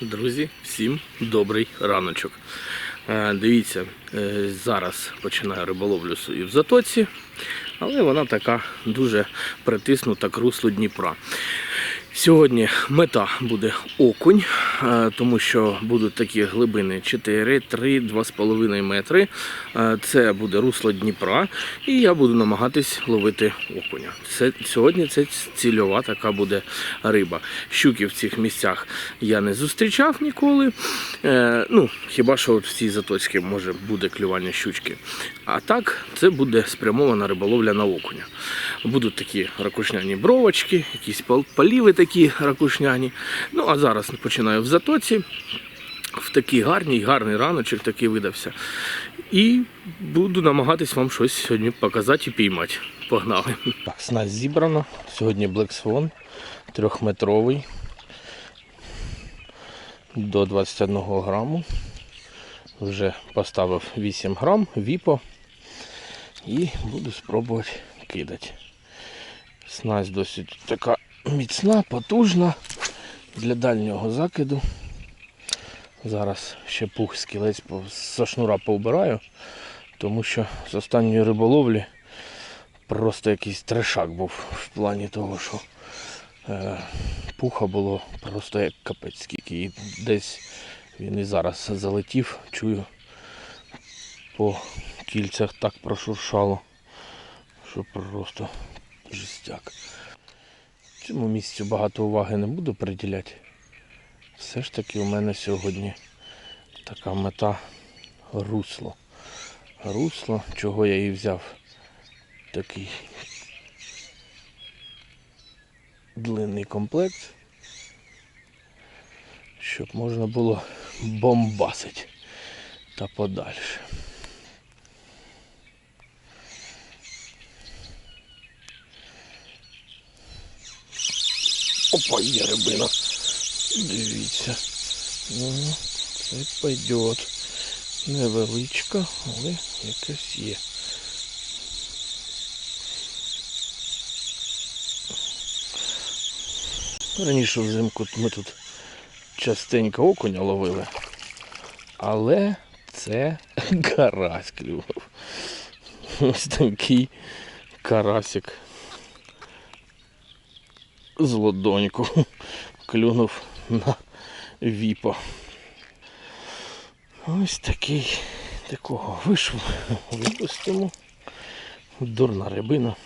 Друзі, всім добрий раночок. Е, Дивіться, е, зараз починаю риболовлю свою в затоці, але вона така дуже притиснута к руслу Дніпра. Сьогодні мета буде окунь, е, тому що будуть такі глибини 4, 3, 2,5 метри. Е, Це буде русло Дніпра, і я буду намагатись ловити окуня. Це, сьогодні це цільова така буде риба. Щуки в цих місцях я не зустрічав ніколи. Е, ну, хіба що от в цій заточці може буде клювання щучки. А так, це буде спрямована риболовля на окуня. Будуть такі ракушняні бровочки, якісь пал- поліви такі ракушняні. Ну а зараз починаю в затоці. В такий гарний, гарний раночок такий видався. І буду намагатись вам щось сьогодні показати і піймати. Погнали. Так, снасть зібрано. Сьогодні Black Swan трьохметровий до 21 граму. Вже поставив 8 грам, віпо. І буду спробувати кидати. Снасть досить така міцна, потужна для дальнього закиду. Зараз ще пух скілець со шнура поубираю, тому що з останньої риболовлі просто якийсь трешак був в плані того, що е, пуха було просто як капець скільки. І десь він і зараз залетів, чую, по кільцях так прошуршало, що просто жестяк. Цьому місцю багато уваги не буду приділяти. Все ж таки у мене сьогодні така мета русло. Русло, чого я і взяв такий длинний комплект, щоб можна було бомбасити та подальше. Опа, є рибина. Дивіться. Ну, це пойдет. Невеличка, але якась є. Раніше взимку ми тут частенько окуня ловили, але це карась клював. Ось такий карасик з ладоньку клюнув на віпо. Ось такий такого вийшов. Випустимо. Дурна рибина.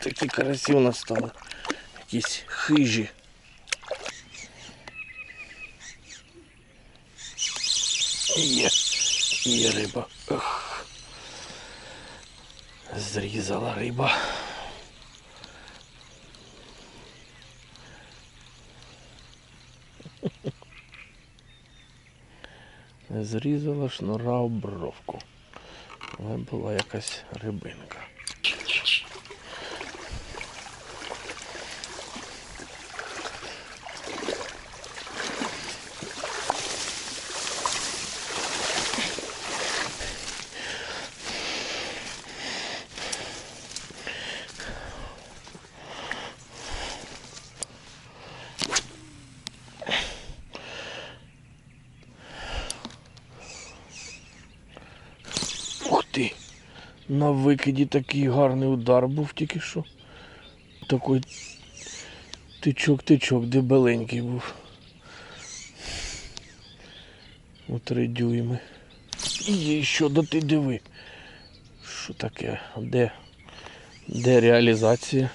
Такі карасі у нас стали. Якісь хижі. Є, є риба. Ох. Зрізала риба. Зрізала шнура обровку. Але була якась рибинка. Ух ти! На викиді такий гарний удар був тільки що. Такий тичок-тичок дебеленький був. У три дюйми. І що до ти диви. Що таке? Де? Де реалізація?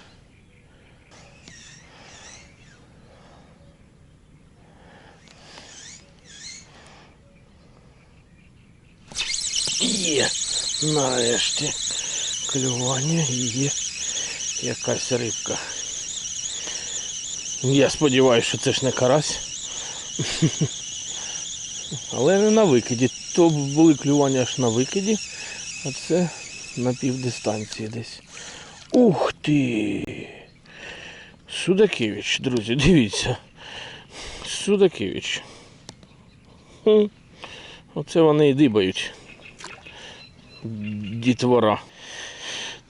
Є. Нарешті клювання є якась рибка. Я сподіваюся, що це ж не карась. Але не на викиді. То були клювання аж на викиді, а це на півдистанції десь. Ух ти! Судакевич, друзі, дивіться. Судакевич. Оце вони і дибають дітвора.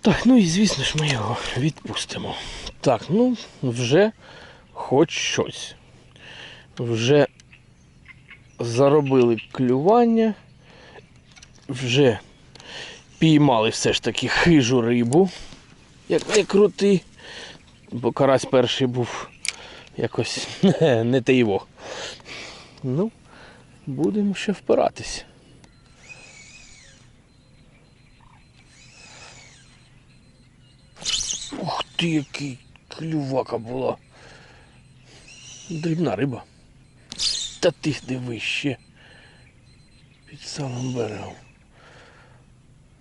Так, ну і звісно ж ми його відпустимо. Так, ну вже хоч щось. вже заробили клювання, вже піймали все ж таки хижу рибу, як не бо карась перший був якось не те його. Ну, будемо ще впиратись. Ух ти, який клювака була. Дрібна риба. Та ти диви ще. Під самим берегом.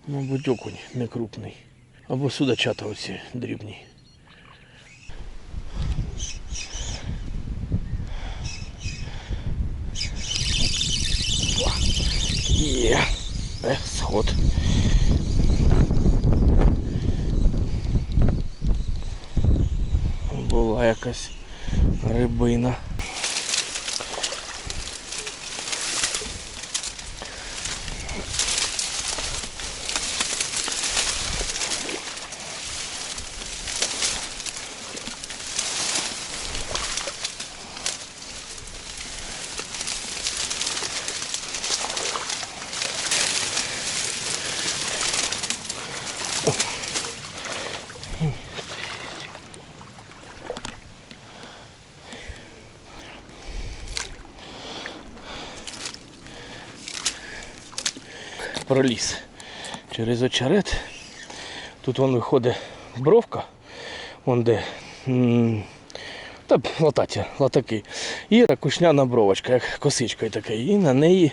Мабуть, окунь не крупний. Або судачата оці дрібні. Є. Е, сход. Була якась рибина. Проліз через очерет. Тут вон виходить бровка, вон де та латаття, латаки. І ракушняна бровочка, як косичкою така. І на неї,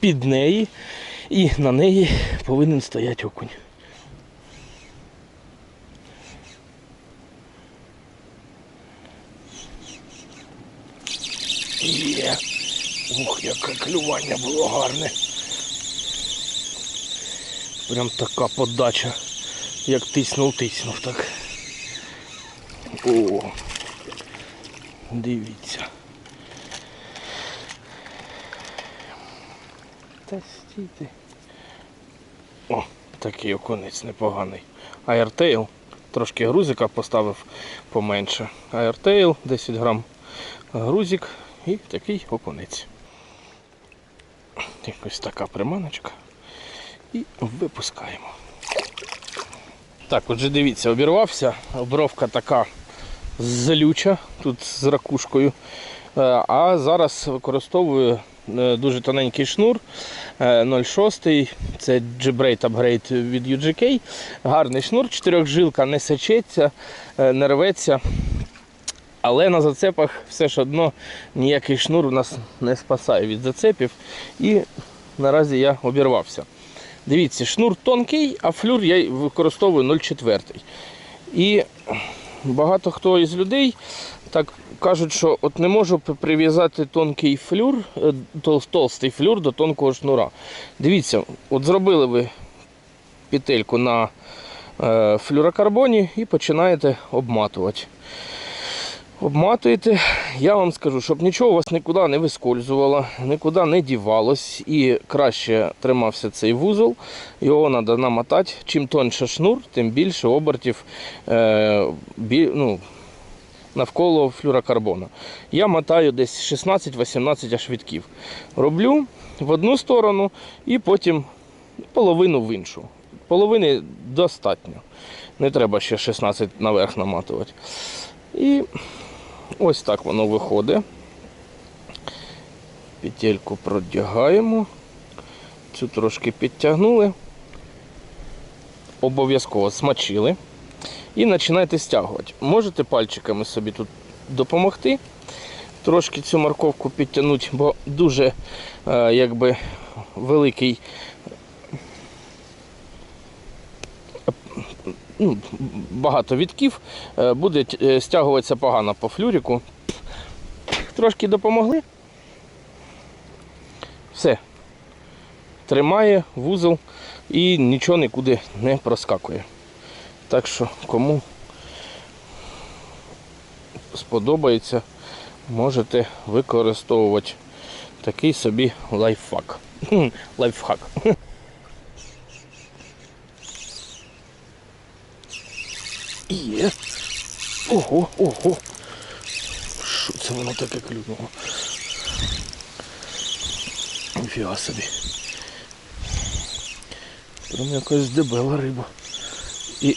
під неї, і на неї повинен стояти окунь. Є. Ух, яке клювання було гарне. Прям така подача, як тиснув, тиснув так. О, дивіться. Та стійте. О, такий оконець непоганий. Аіртейл. Трошки грузика поставив поменше. Аіртейл 10 грам грузик і такий оконець. Якось така приманочка і випускаємо. Так, отже, дивіться, обірвався. Обровка така злюча, тут з ракушкою. Е, А зараз використовую е, дуже тоненький шнур е, 0,6. Це G-Braid Upgrade від UGK. Гарний шнур, чотирьохжилка не сечеться, е, не рветься. Але на зацепах все ж одно ніякий шнур у нас не спасає від зацепів. І наразі я обірвався. Дивіться, шнур тонкий, а флюр я використовую 0,4. І багато хто із людей так кажуть, що от не можу прив'язати тонкий флюр, е, толстий флюр до тонкого шнура. Дивіться, от зробили ви петельку на е, флюрокарбоні і починаєте обматувати. Обматуєте, я вам скажу, щоб нічого у вас нікуди не вискользувало, нікуди не дівалось і краще тримався цей вузол. Його треба намотати. Чим тоньше шнур, тим більше обертів е, бі, ну, навколо флюрокарбона. Я мотаю десь 16-18 аж. Роблю в одну сторону і потім половину в іншу. Половини достатньо. Не треба ще 16 наверх наматувати. І ось так воно виходить. Петельку продягаємо. Цю трошки підтягнули. Обов'язково смачили. І починаєте стягувати. Можете пальчиками собі тут допомогти. Трошки цю морковку підтягнути, бо дуже е, якби великий ну, багато відків, е, буде е, стягуватися погано по флюріку. Трошки допомогли. Все. Тримає вузол і нічого нікуди не проскакує. Так що, кому сподобається, можете використовувати такий собі лайфхак. Лайфхак. Є. Ого, ого. Що це воно таке клюнуло? Ніфіга собі. Прям якась дебела риба. І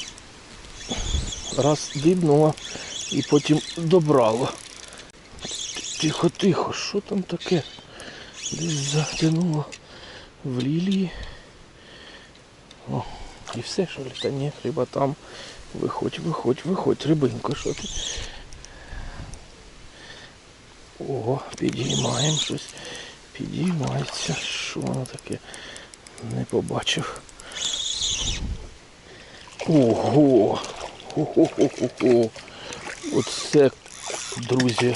раз дибнула і потім добрала. Тихо, тихо, що там таке? Десь затягнуло в лілії. О, і все, що ли? Та ні, риба там. Виходь, виходь, виходь, рибинко, що ти? Ого, підіймаємо щось. Підіймається. Що воно таке? Не побачив. Ого! Хо-хо-хо-хо-хо. Оце, друзі,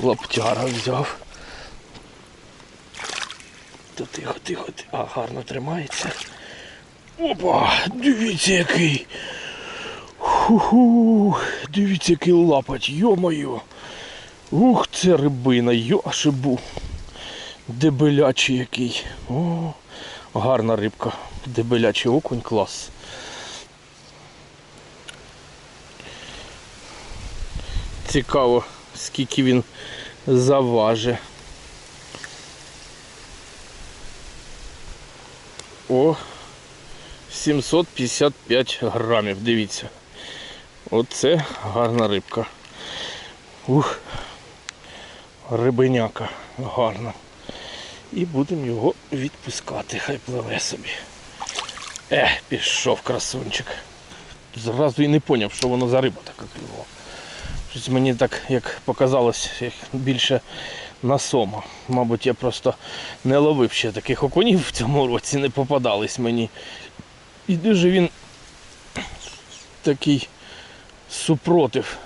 лаптяра взяв. Та тихо, тихо, тихо. А, гарно тримається. Опа! Дивіться який. Ху-ху. Дивіться, який лапать, йо-моє. Ух, це рибина, йошибу. Дебелячий який. О, гарна рибка. Дебелячий окунь, клас. Цікаво, скільки він заважить. О, 755 грамів, дивіться. Оце гарна рибка. Ух, рибеняка гарна. І будемо його відпускати, хай пливе собі. Е, пішов красунчик. Зразу і не зрозумів, що воно за риба така клювала. Щось мені так, як показалось, більше на сома. Мабуть, я просто не ловив ще таких окунів в цьому році, не попадались мені. І дуже він такий супротив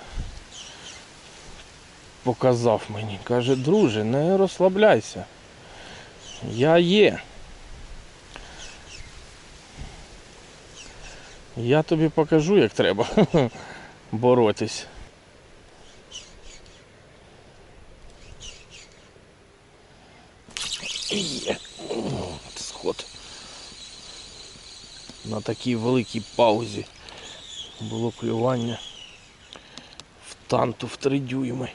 показав мені. Каже, друже, не розслабляйся. Я є. Я тобі покажу, як треба боротись. Є. Сход. На такій великій паузі було клювання в танту в три дюйми.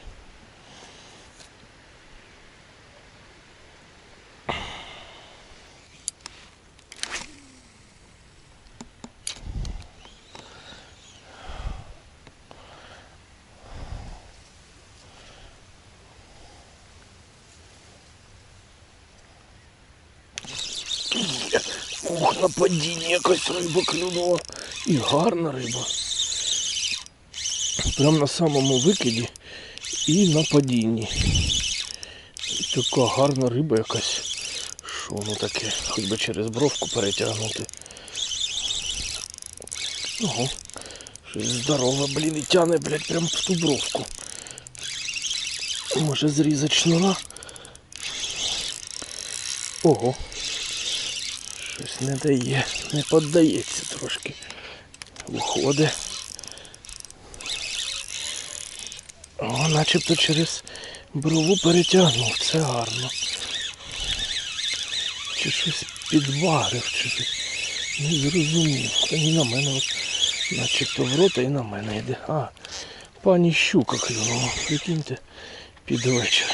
Ух, на падінні якась риба клюнула. І гарна риба. Прям на самому викиді і на падінні. Така гарна риба якась. Що воно таке? Хоч би через бровку перетягнути. Ого. Щось здорове, блін, і тяне, блядь, прям в ту бровку. Може зрізати шнура? Ого. Щось не дає, не піддається трошки. Виходить. О, начебто через брову перетягнув, це гарно. Чи щось підварив, чи щось не зрозумів. Та на мене от, начебто в рота і на мене йде. А, пані щука клюнула, прикиньте, під вечір.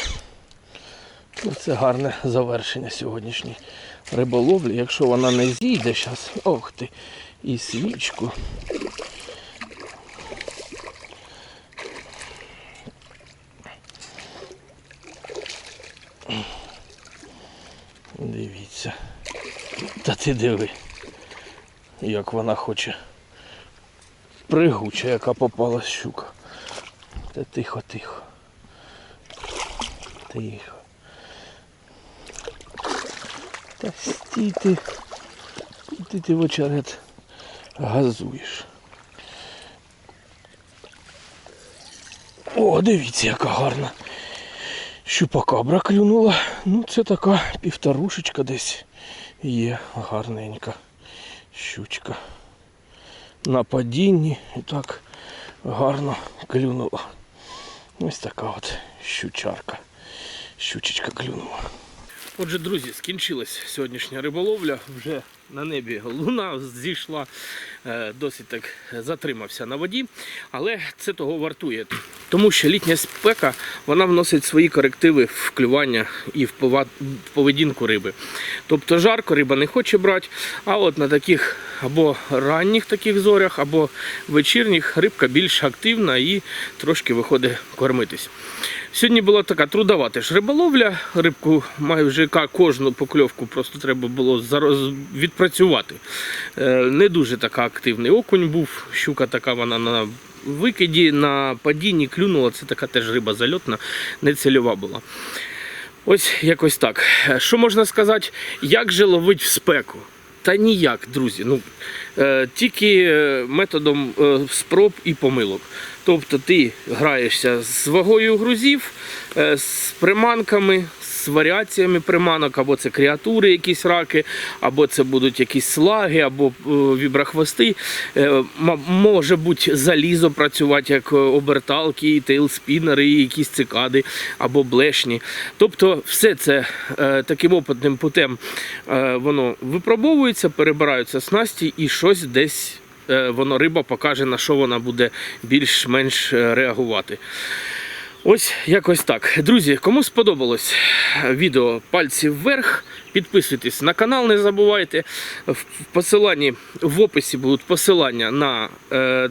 Це гарне завершення сьогоднішньої риболовлі. Якщо вона не зійде зараз, ох ти, і свічку. Дивіться. Та ти диви, як вона хоче. Пригуча, яка попала щука. Та тихо, тихо. Тихо. Та стій ти. Ти ти в очерет газуєш. О, дивіться, яка гарна. Щупакабра клюнула. Ну, це така півторушечка десь є гарненька щучка. На падінні і так гарно клюнула. Ось така от щучарка. Щучечка клюнула. Отже, друзі, скінчилась сьогоднішня риболовля. Вже на небі луна зійшла, е, досить так затримався на воді, але це того вартує. Тому що літня спека вона вносить свої корективи в клювання і в поведінку риби. Тобто жарко риба не хоче брати, а от на таких або ранніх таких зорях, або вечірніх рибка більш активна і трошки виходить кормитись. Сьогодні була така трудова теж риболовля. Рибку майже кожну покльовку просто треба було зароз- відпрацювати. Е, Не дуже така активний окунь був. Щука така вона на викиді, на падінні клюнула. Це така теж риба зальотна, не цільова була. Ось якось так. Е, Що можна сказати, як же ловить в спеку? Та ніяк, друзі. Ну, е, тільки е, методом е, спроб і помилок. Тобто ти граєшся з вагою грузів, е, з приманками, варіаціями приманок, або це креатури, якісь раки, або це будуть якісь слаги, або е, вібрахвости. Е, може бути залізо працювати, як е, оберталки, і тейлспінери, якісь цикади, або блешні. Тобто все це таким опитним путем воно випробовується, перебираються снасті і щось десь воно риба покаже, на що вона буде більш-менш реагувати. Ось якось так. Друзі, кому сподобалось відео пальці вверх, підписуйтесь на канал, не забувайте. В посиланні в описі будуть посилання на е,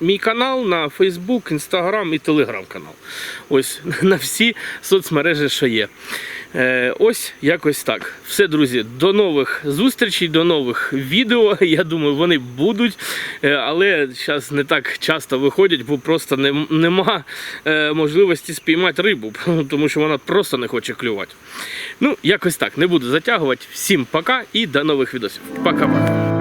мій канал, на Facebook, Instagram і Telegram канал. Ось на всі соцмережі, що є. Е, ось якось так. Все, друзі, до нових зустрічей, до нових відео. Я думаю, вони будуть, е, але зараз не так часто виходять, бо просто не, нема е, можливості спіймати рибу, тому що вона просто не хоче клювати. Ну, якось так, не буду затягувати. Всім пока і до нових відосів. Пока-пока.